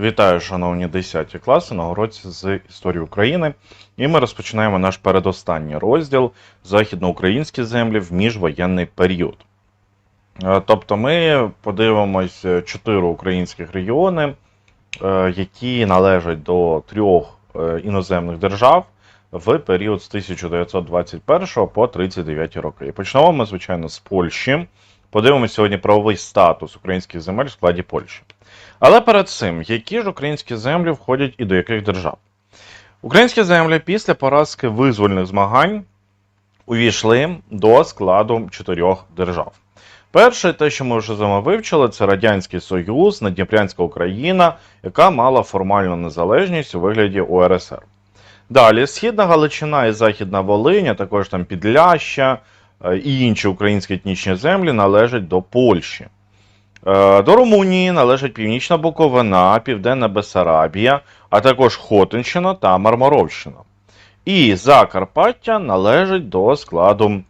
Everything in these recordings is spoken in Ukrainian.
Вітаю, шановні 10 класи на уроці з історії України. І ми розпочинаємо наш передостанній розділ західноукраїнські землі в міжвоєнний період. Е, Тобто ми подивимось чотири українських регіони, е, які належать до трьох е, іноземних держав в період з 1921 по 39 роки. І почнемо ми, звичайно, з Польщі. Подивимося сьогодні правовий статус українських земель в складі Польщі. Але перед цим, які ж українські землі входять і до яких держав? Українські землі після поразки визвольних змагань увійшли до складу чотирьох держав. Перше, те, що ми вже з вами вивчили, це Радянський Союз, Надніпрянська Україна, яка мала формальну незалежність у вигляді УРСР. Далі Східна Галичина і Західна Волинь, а також там Підляща е, і інші українські етнічні землі належать до Польщі. Е, До Румунії належать Північна Буковина, Південна Бесарабія, а також Хотинщина та Мармаровщина. І Закарпаття належить до складу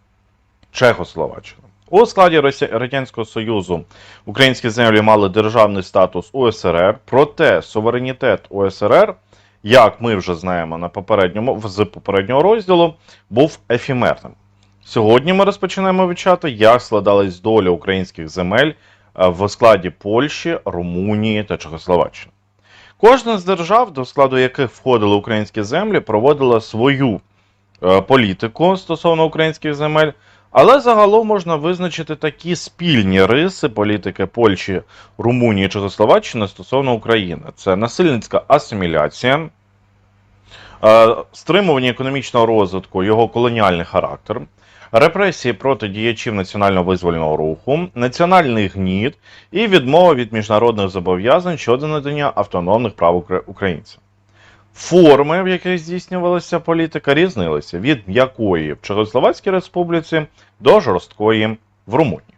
Чехословаччини. У складі Радянського Союзу українські землі мали державний статус УСРР, проте суверенітет УСРР, як ми вже знаємо на попередньому, з попереднього розділу, був ефімерним. Сьогодні ми розпочинаємо вивчати, як складались доля українських земель в складі Польщі, Румунії та Чехословаччини. Кожна з держав, до складу яких входили українські землі, проводила свою е, політику стосовно українських земель, але загалом можна визначити такі спільні риси політики Польщі, Румунії Чехословаччини стосовно України: це насильницька асиміляція, е, стримування економічного розвитку, його колоніальний характер, репресії проти діячів національно-визвольного руху, національний гніт і відмова від міжнародних зобов'язань щодо надання автономних прав українцям. Форми, в яких здійснювалася політика, різнилися від м'якої в Чехословацькій республіці до жорсткої в Румунії.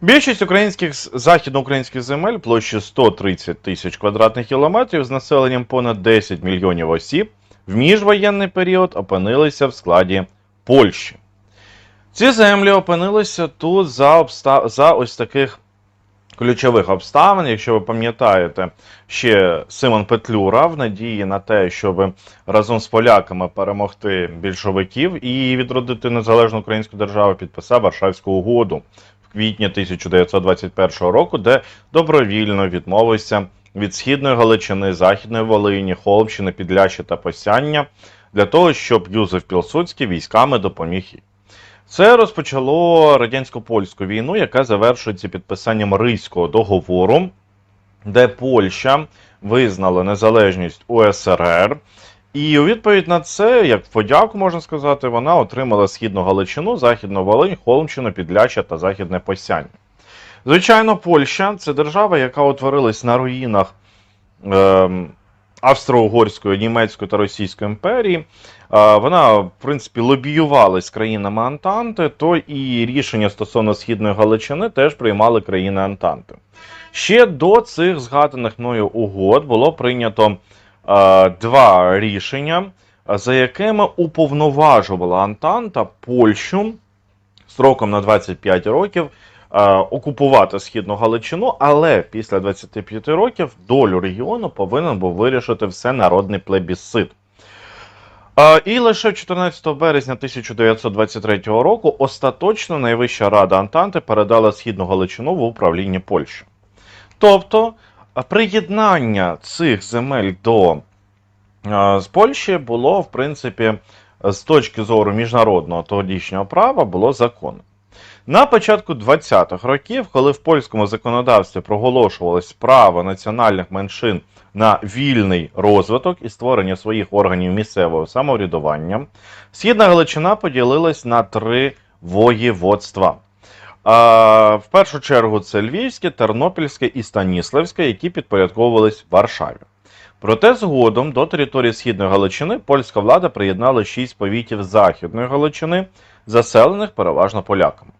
Більшість українських західноукраїнських земель площею 130 тисяч квадратних кілометрів з населенням понад 10 мільйонів осіб в міжвоєнний період опинилися в складі Польщі. Ці землі опинилися тут за, обста... за ось таких ключових обставин. Якщо ви пам'ятаєте, ще Симон Петлюра в надії на те, щоб разом з поляками перемогти більшовиків і відродити незалежну українську державу, підписав Варшавську угоду в квітні 1921 року, де добровільно відмовився від східної Галичини, Західної Волині, Холмщини, Підляща та Посяння для того, щоб Юзеф Пілсудський військами допоміг. Це розпочало радянсько-польську війну, яка завершується підписанням Ризького договору, де Польща визнала незалежність УСРР. І у відповідь на це, як подяку можна сказати, вона отримала східну Галичину, Західну Волинь, Холмщину, Підляща та Західне Посяння. Звичайно, Польща це держава, яка утворилась на руїнах ем, Австро-Угорської, Німецької та Російської імперії. Вона, в принципі, лобіювалась країнами Антанти, то і рішення стосовно Східної Галичини теж приймали країни Антанти. Ще до цих згаданих мною угод було прийнято два рішення, за якими уповноважувала Антанта Польщу строком на 25 років окупувати східну Галичину, але після 25 років долю регіону повинен був вирішити всенародний плебісцит. Е, І лише 14 березня 1923 року остаточно Найвища Рада Антанти передала східну Галичину в управління Польщі. Тобто е, приєднання цих земель до е, з Польщі було, в принципі, з точки зору міжнародного тодішнього права, було законно. На початку 20-х років, коли в польському законодавстві проголошувалось право національних меншин на вільний розвиток і створення своїх органів місцевого самоврядування, Східна Галичина поділилась на три воєводства. В першу чергу це Львівське, Тернопільське і Станіславське, які підпорядковувались Варшаві. Проте згодом до території Східної Галичини польська влада приєднала шість повітів Західної Галичини, заселених переважно поляками.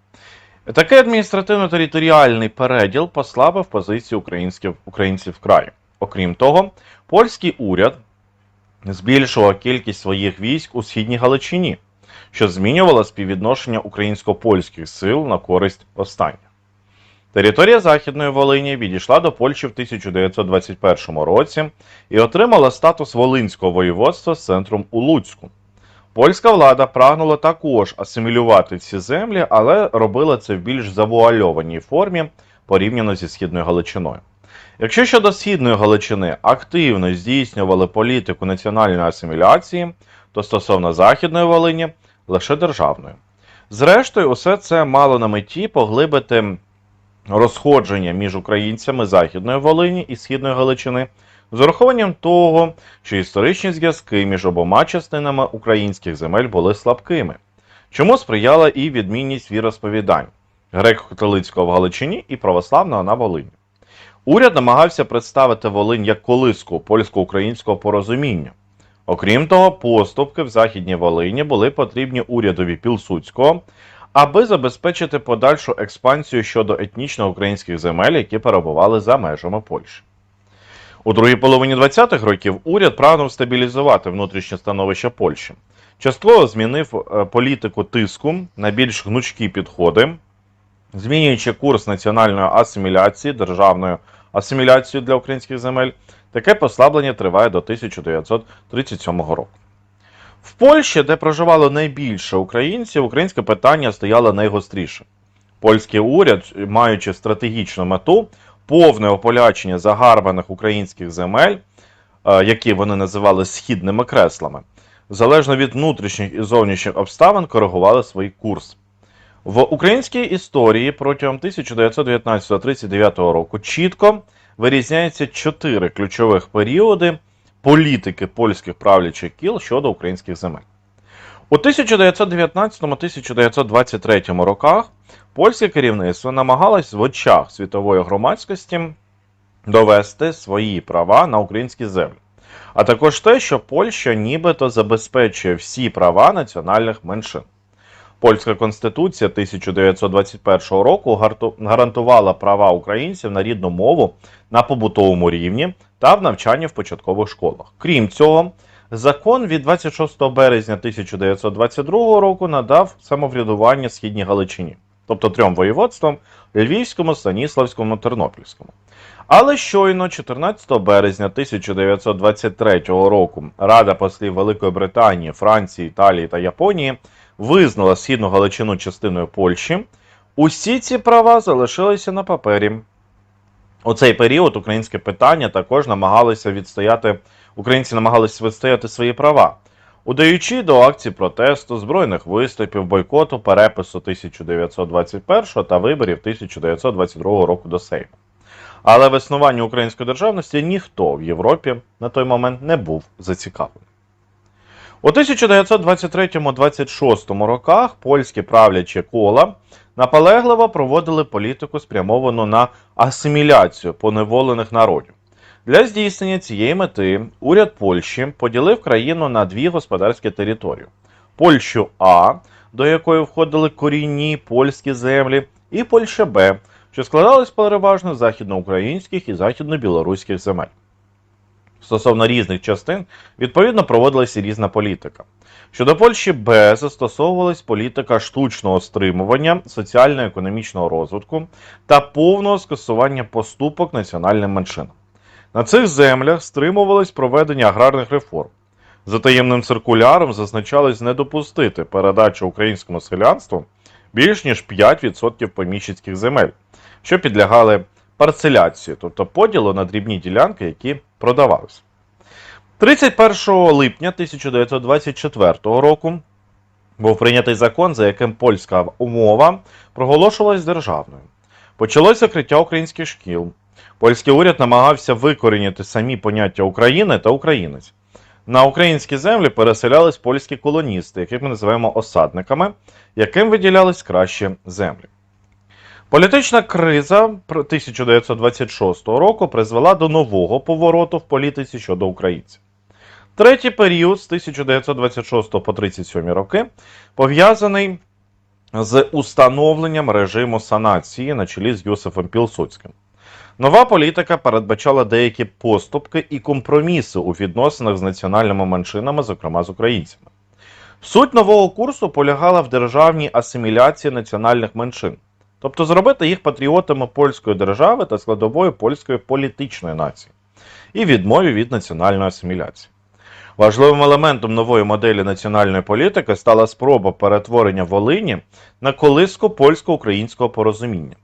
Такий адміністративно-територіальний переділ послабив позиції українців в краї. Окрім того, польський уряд збільшував кількість своїх військ у Східній Галичині, що змінювало співвідношення українсько-польських сил на користь останніх. Територія Західної Волині відійшла до Польщі в 1921 році і отримала статус Волинського воєводства з центром у Луцьку. Польська влада прагнула також асимілювати ці землі, але робила це в більш завуальованій формі порівняно зі східною Галичиною. Якщо щодо східної Галичини активно здійснювали політику національної асиміляції, то стосовно Західної Волині лише державної. Зрештою, усе це мало на меті поглибити розходження між українцями Західної Волині і Східної Галичини з урахуванням того, що історичні зв'язки між обома частинами українських земель були слабкими, чому сприяла і відмінність віросповідань греко-католицького в Галичині і православного на Волині. Уряд намагався представити Волинь як колиску польсько-українського порозуміння. Окрім того, поступки в Західній Волині були потрібні урядові Пілсудського, аби забезпечити подальшу експансію щодо етнічно українських земель, які перебували за межами Польщі. У другій половині 20-х років уряд прагнув стабілізувати внутрішнє становище Польщі. Частково змінив е, політику тиску на більш гнучкі підходи, змінюючи курс національної асиміляції державною асиміляцією для українських земель. Таке послаблення триває до 1937 року. В Польщі, де проживало найбільше українців, українське питання стояло найгостріше. Польський уряд, маючи стратегічну мету, повне ополячення загарбаних українських земель, е, які вони називали східними креслами, залежно від внутрішніх і зовнішніх обставин, коригували свій курс. В українській історії протягом 1919-39 року чітко вирізняється чотири ключових періоди політики польських правлячих кіл щодо українських земель. У 1919-1923 роках польське керівництво намагалось в очах світової громадськості довести свої права на українські землі, а також те, що Польща нібито забезпечує всі права національних меншин. Польська конституція 1921 року гарантувала права українців на рідну мову на побутовому рівні та в навчанні в початкових школах. Крім цього, закон від 26 березня 1922 року надав самоврядування Східній Галичині, тобто трьом воєводствам Львівському, Станіславському, Тернопільському. Але щойно 14 березня 1923 року Рада послів Великої Британії, Франції, Італії та Японії визнала Східну Галичину частиною Польщі. Усі ці права залишилися на папері. У цей період українське питання також намагалися відстояти, українці намагалися відстояти свої права, удаючи до акцій протесту, збройних виступів, бойкоту, перепису 1921 та виборів 1922 року до Сейму. Але в існуванні української державності ніхто в Європі на той момент не був зацікавлений. У 1923-26 роках польські правлячі кола наполегливо проводили політику, спрямовану на асиміляцію поневолених народів. Для здійснення цієї мети уряд Польщі поділив країну на дві господарські території: Польщу А, до якої входили корінні польські землі, і Польща Б, що складалась переважно західноукраїнських і західнобілоруських земель. Стосовно різних частин, відповідно проводилася різна політика. Щодо Польщі Б застосовувалась політика штучного стримування соціально-економічного розвитку та повного скасування поступок національним меншинам. На цих землях стримувалось проведення аграрних реформ. За таємним циркуляром зазначалось не допустити передачу українському селянству більш ніж 5% поміщицьких земель, що підлягали парцеляції, тобто поділу на дрібні ділянки, які продавалися. 31 липня 1924 року був прийнятий закон, за яким польська умова проголошувалась державною. Почалось закриття українських шкіл. Польський уряд намагався викорінити самі поняття України та українець. На українські землі переселялись польські колоністи, яких ми називаємо осадниками, яким виділялись кращі землі. Політична криза 1926 року призвела до нового повороту в політиці щодо українців. Третій період з 1926 по 1937 роки пов'язаний з установленням режиму санації на чолі з Йосифом Пілсудським. Нова політика передбачала деякі поступки і компроміси у відносинах з національними меншинами, зокрема з українцями. Суть нового курсу полягала в державній асиміляції національних меншин, тобто зробити їх патріотами польської держави та складовою польської політичної нації, і відмові від національної асиміляції. Важливим елементом нової моделі національної політики стала спроба перетворення Волині на колиску польсько-українського порозуміння.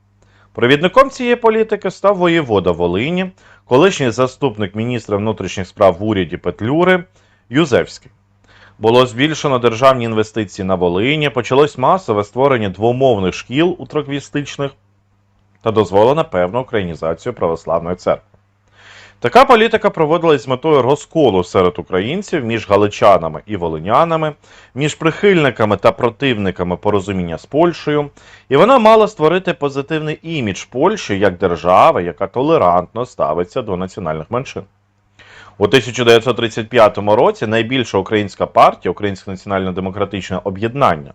Провідником цієї політики став воєвода Волині, колишній заступник міністра внутрішніх справ в уряді Петлюри Юзевський. Було збільшено державні інвестиції на Волині, почалось масове створення двомовних шкіл утроквістичних та дозволена певна українізацію православної церкви. Така політика проводилась з метою розколу серед українців між галичанами і волинянами, між прихильниками та противниками порозуміння з Польщею, і вона мала створити позитивний імідж Польщі як держави, яка толерантно ставиться до національних меншин. У 1935 році найбільша українська партія, Українське національно-демократичне об'єднання,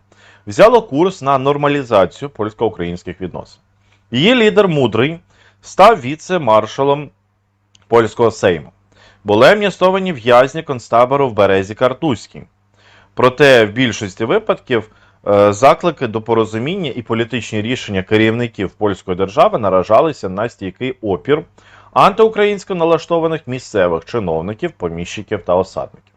взяло курс на нормалізацію польсько-українських відносин. Її лідер мудрий став віце-маршалом польського сейму. Були амністовані в'язні концтабору в Березі Картузькій. Проте в більшості випадків е, заклики до порозуміння і політичні рішення керівників польської держави наражалися на стійкий опір антиукраїнсько налаштованих місцевих чиновників, поміщиків та осадників.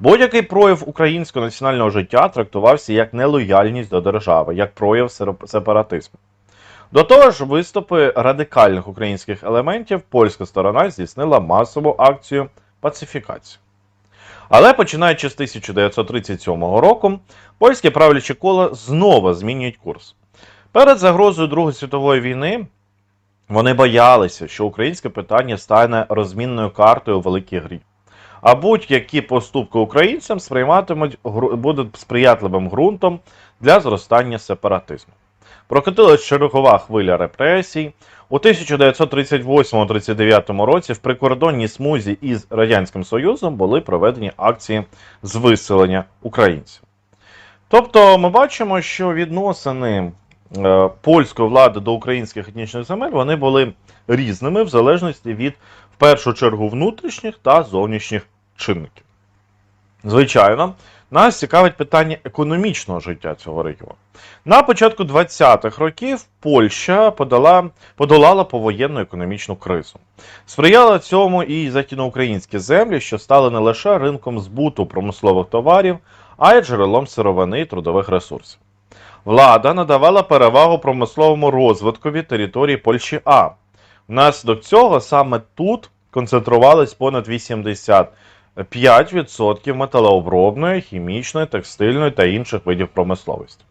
Будь-який прояв українського національного життя трактувався як нелояльність до держави, як прояв сепаратизму. До того ж, виступи радикальних українських елементів польська сторона здійснила масову акцію пацифікації. Але починаючи з 1937 року, польське правляче коло знову змінюють курс. Перед загрозою Другої світової війни вони боялися, що українське питання стане розмінною картою у великій грі. А будь-які поступки українцям сприйматимуть будуть сприятливим ґрунтом для зростання сепаратизму. Прокотилась чергова хвиля репресій. У 1938-39 році в прикордонній смузі із Радянським Союзом були проведені акції з виселення українців. Тобто ми бачимо, що відносини е, польської влади до українських етнічних земель вони були різними в залежності від, в першу чергу, внутрішніх та зовнішніх чинників. Звичайно, нас цікавить питання економічного життя цього регіону. На початку 20-х років Польща подала, подолала повоєнну економічну кризу. Сприяла цьому і західноукраїнські землі, що стали не лише ринком збуту промислових товарів, а й джерелом сировини і трудових ресурсів. Влада надавала перевагу промисловому розвиткові території Польщі А. Внаслідок цього саме тут концентрувались понад 85% металообробної, хімічної, текстильної та інших видів промисловості.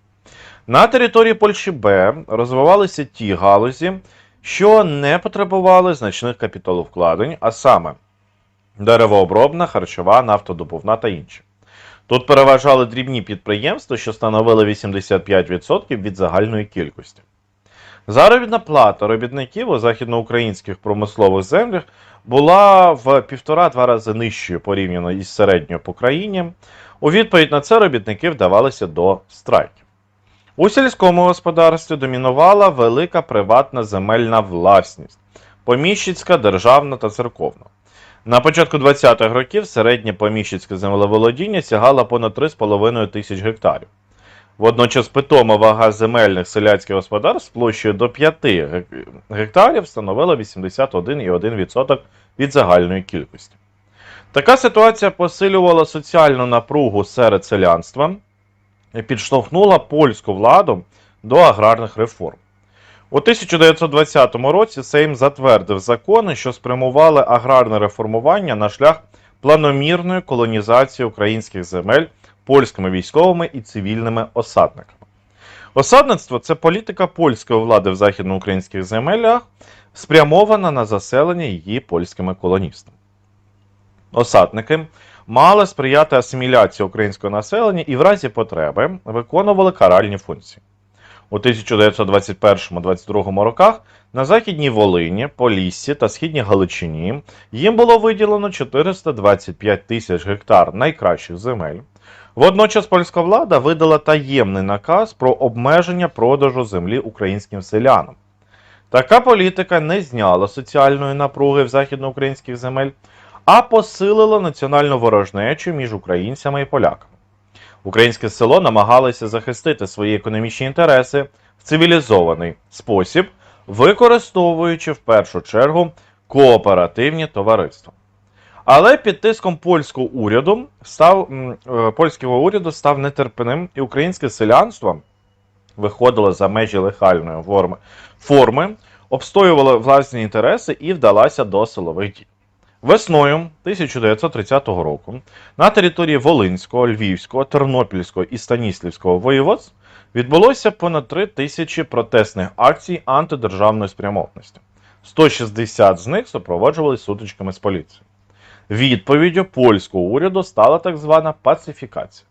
На території Польщі Б розвивалися ті галузі, що не потребували значних капіталовкладень, а саме деревообробна, харчова, нафтодобувна та інші. Тут переважали дрібні підприємства, що становили 85% від загальної кількості. Заробітна плата робітників у західноукраїнських промислових землях була в півтора-два рази нижчою порівняно із середньою по країні. У відповідь на це робітники вдавалися до страйків. У сільському господарстві домінувала велика приватна земельна власність, поміщицька, державна та церковна. На початку 20-х років середнє поміщицьке землеволодіння сягало понад 3,5 тисяч гектарів. Водночас питома вага земельних селянських господарств площею до 5 гектарів становила 81,1% від загальної кількості. Така ситуація посилювала соціальну напругу серед селянства і підштовхнула польську владу до аграрних реформ. У 1920 році Сейм затвердив закони, що спрямували аграрне реформування на шлях планомірної колонізації українських земель польськими військовими і цивільними осадниками. Осадництво це політика польської влади в західноукраїнських земелях, спрямована на заселення її польськими колоністами. Осадники мали сприяти асиміляції українського населення і в разі потреби виконували каральні функції. У 1921-22 роках на Західній Волині, Поліссі та Східній Галичині їм було виділено 425 тисяч гектар найкращих земель. Водночас польська влада видала таємний наказ про обмеження продажу землі українським селянам. Така політика не зняла соціальної напруги в західноукраїнських земель, а посилила національну ворожнечу між українцями і поляками. Українське село намагалося захистити свої економічні інтереси в цивілізований спосіб, використовуючи в першу чергу кооперативні товариства. Але під тиском польського уряду став е, польського уряду став нетерпним, і українське селянство виходило за межі легальної форми, форми обстоювало власні інтереси і вдалася до силових дій. Весною 1930 року на території Волинського, Львівського, Тернопільського і Станіслівського воєводств відбулося понад 3 тисячі протестних акцій антидержавної спрямованості. 160 з них супроводжувалися сутичками з поліцією. Відповіддю польського уряду стала так звана пацифікація.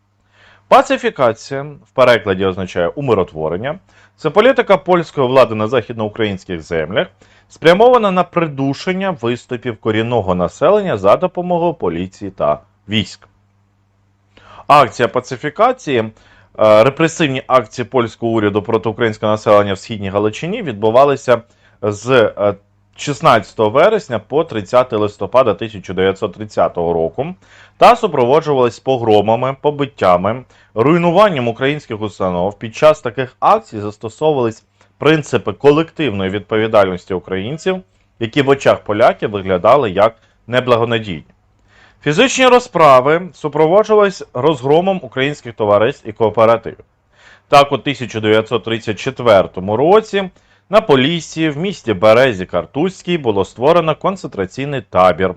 Пацифікація в перекладі означає умиротворення. Це політика польської влади на західноукраїнських землях, спрямована на придушення виступів корінного населення за допомогою поліції та військ. Акція пацифікації, е, репресивні акції польського уряду проти українського населення в східній Галичині відбувалися з е, 16 вересня по 30 листопада 1930 року та супроводжувались погромами, побиттями, руйнуванням українських установ. Під час таких акцій застосовувались принципи колективної відповідальності українців, які в очах поляків виглядали як неблагонадійні. Фізичні розправи супроводжувались розгромом українських товариств і кооперативів. Так, у 1934 році на Поліссі в місті Березі Картузькій було створено концентраційний табір,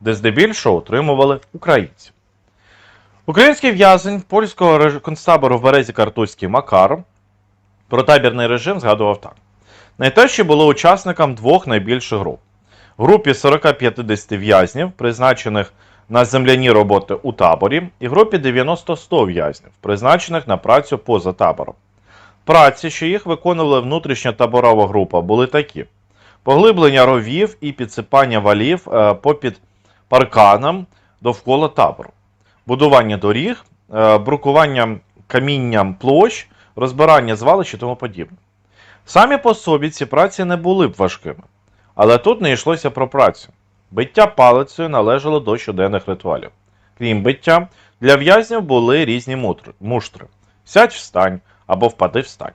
де здебільшого утримували українців. Український в'язень польського концтабору в Березі Картузькій Макар про табірний режим згадував так: найтежчі було учасникам двох найбільших груп. Групі 40-50 в'язнів, призначених на земляні роботи у таборі, і групі 90-100 в'язнів, призначених на працю поза табором. Праці, що їх виконувала внутрішня таборова група, були такі: поглиблення ровів і підсипання валів е, попід парканом довкола табору, будування доріг, е, брукування камінням площ, розбирання звалищ і тому подібне. Самі по собі ці праці не були б важкими, але тут не йшлося про працю. Биття палицею належало до щоденних ритуалів. Крім биття, для в'язнів були різні муштри: сядь встань або впади встань.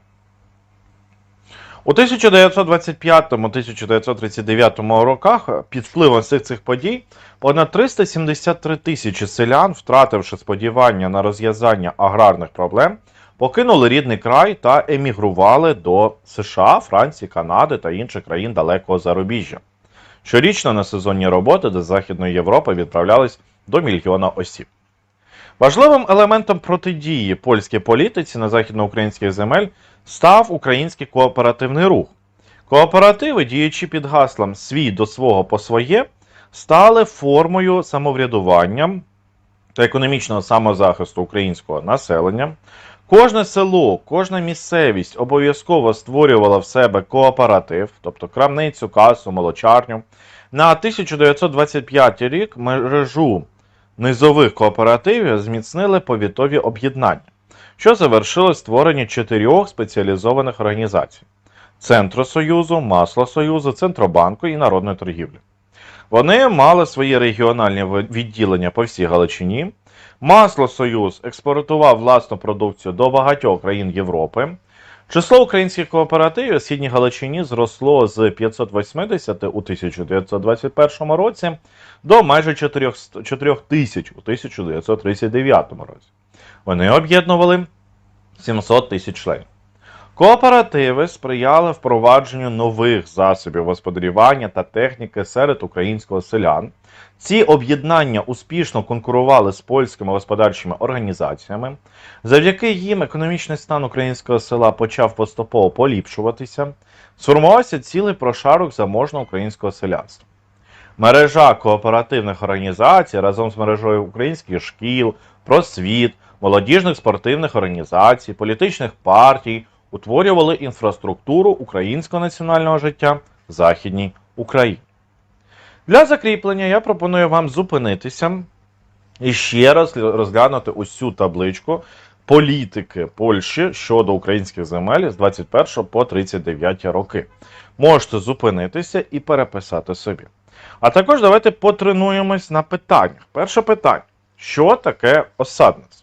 У 1925-1939 роках під впливом всіх цих подій понад 373 тисячі селян, втративши сподівання на розв'язання аграрних проблем, покинули рідний край та емігрували до США, Франції, Канади та інших країн далекого зарубіжжя. Щорічно на сезонні роботи до Західної Європи відправлялись до мільйона осіб. Важливим елементом протидії польській політиці на західноукраїнських земель став український кооперативний рух. Кооперативи, діючи під гаслом свій до свого по своє, стали формою самоврядування та економічного самозахисту українського населення. Кожне село, кожна місцевість обов'язково створювала в себе кооператив, тобто крамницю, касу, молочарню. На 1925 рік мережу низових кооперативів зміцнили повітові об'єднання, що завершили створення чотирьох спеціалізованих організацій: Центросоюзу, Маслосоюзу, Центробанку і Народної торгівлі. Вони мали свої регіональні відділення по всій Галичині. Маслосоюз експортував власну продукцію до багатьох країн Європи. Число українських кооперативів у Східній Галичині зросло з 580 у 1921 році до майже 400 4 тисяч у 1939 році. Вони об'єднували 700 тисяч членів. Кооперативи сприяли впровадженню нових засобів господарювання та техніки серед українського селян. Ці об'єднання успішно конкурували з польськими господарчими організаціями. Завдяки їм економічний стан українського села почав поступово поліпшуватися. Сформувався цілий прошарок заможного українського селянства. Мережа кооперативних організацій разом з мережою українських шкіл, просвіт, молодіжних спортивних організацій, політичних партій утворювали інфраструктуру українського національного життя в Західній Україні. Для закріплення я пропоную вам зупинитися і ще раз розглянути цю табличку політики Польщі щодо українських земель з 21 по 39 роки. Можете зупинитися і переписати собі. А також давайте потренуємось на питаннях. Перше питання: що таке осадництво?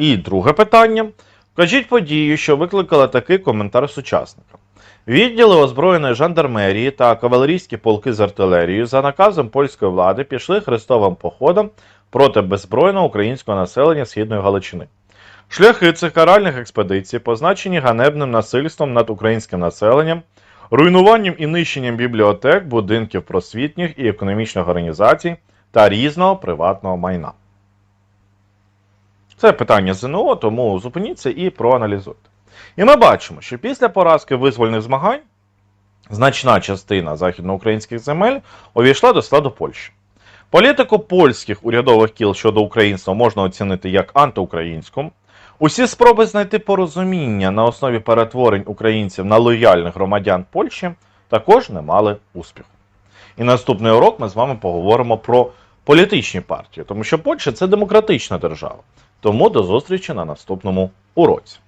І друге питання: Вкажіть подію, що викликала такий коментар сучасника. Відділи озброєної жандармерії та кавалерійські полки з артилерією за наказом польської влади пішли хрестовим походом проти беззбройного українського населення Східної Галичини. Шляхи цих каральних експедицій позначені ганебним насильством над українським населенням, руйнуванням і нищенням бібліотек, будинків просвітніх і економічних організацій та різного приватного майна. Це питання ЗНО, тому зупиніться і проаналізуйте. І ми бачимо, що після поразки визвольних змагань значна частина західноукраїнських земель увійшла до складу Польщі. Політику польських урядових кіл щодо українства можна оцінити як антиукраїнську. Усі спроби знайти порозуміння на основі перетворень українців на лояльних громадян Польщі також не мали успіху. І наступний урок ми з вами поговоримо про політичні партії, тому що Польща це демократична держава. Тому до зустрічі на наступному уроці.